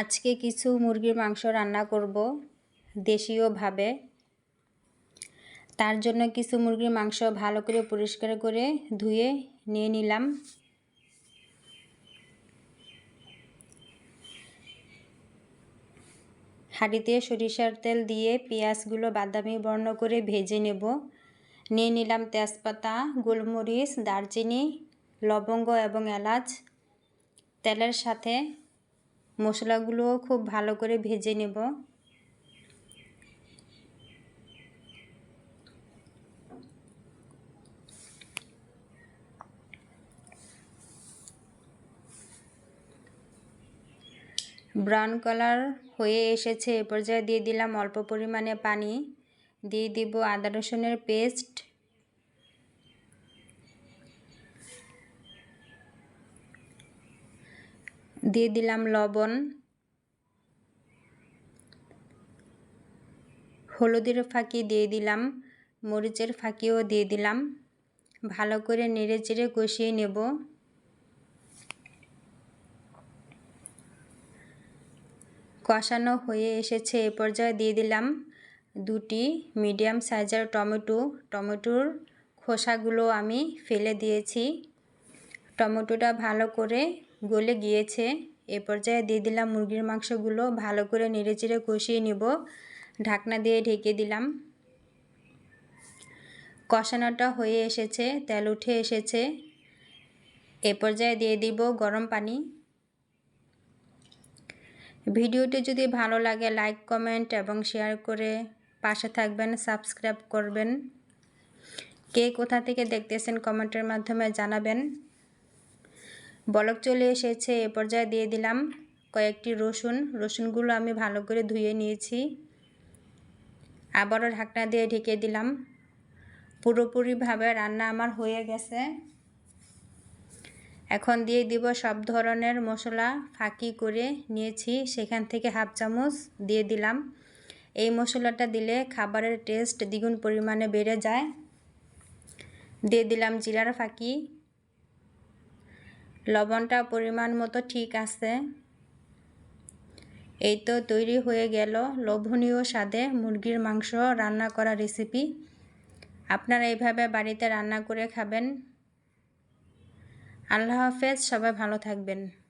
আজকে কিছু মুরগির মাংস রান্না করব দেশীয়ভাবে। তার জন্য কিছু মুরগির মাংস ভালো করে পরিষ্কার করে ধুয়ে নিয়ে নিলাম। হাঁড়িতে সরিষার তেল দিয়ে পেঁয়াজগুলো বাদামি বর্ণ করে ভেজে নেব। নিয়ে নিলাম তেজপাতা, গোলমরিচ, দারচিনি, লবঙ্গ এবং এলাচ। তেলের সাথে মশলাগুলোও খুব ভালো করে ভেজে নেব। ব্রাউন কালার হয়ে এসেছে, এ পর্যায়ে দিয়ে দিলাম অল্প পরিমাণে পানি। দিয়ে দিব আদা রসুনের পেস্ট। দিয়ে দিলাম লবণ, হলুদের ফাঁকি দিয়ে দিলাম, মরিচের ফাঁকিও দিয়ে দিলাম। ভালো করে নেড়ে চেড়ে কষিয়ে নেব। কষানো হয়ে এসেছে, এ পর্যায়ে দিয়ে দিলাম দুটি মিডিয়াম সাইজের টমেটো। টমেটোর খোসাগুলো আমি ফেলে দিয়েছি। টমেটোটা ভালো করে গলে গিয়েছে। এ পর্যায়ে দিয়ে দিলাম মুরগির মাংসগুলো, ভালো করে নেড়েচেড়ে কষিয়ে নিব। ঢাকনা দিয়ে ঢেকে দিলাম। কষানোটা হয়ে এসেছে, তেল উঠে এসেছে। এ পর্যায়ে দিয়ে দিব গরম পানি। ভিডিওটি যদি ভালো লাগে, লাইক, কমেন্ট এবং শেয়ার করে পাশে থাকবেন, সাবস্ক্রাইব করবেন। কে কোথা থেকে দেখতেছেন কমেন্টের মাধ্যমে জানাবেন। বলক চলে এসেছে, এ পর্যায়ে দিয়ে দিলাম কয়েকটি রসুন। রসুনগুলো আমি ভালো করে ধুয়ে নিয়েছি। আবারও ঢাকনা দিয়ে ঢেকে দিলাম। পুরোপুরিভাবে রান্না আমার হয়ে গেছে। এখন দিয়ে দিব সব ধরনের মশলা ফাঁকি করে নিয়েছি। সেখান থেকে হাফ চামচ দিয়ে দিলাম। এই মশলাটা দিলে খাবারের টেস্ট দ্বিগুণ পরিমাণে বেড়ে যায়। দিয়ে দিলাম জিরার ফাঁকি। লবণটা পরিমাণ মতো ঠিক আছে। এই তো তৈরি হয়ে গেল লোভনীয় স্বাদে মুরগির মাংস রান্না করা রেসিপি আপনারা এইভাবে বাড়িতে রান্না করে খাবেন। আল্লাহ হাফেজ, সবাই ভালো থাকবেন।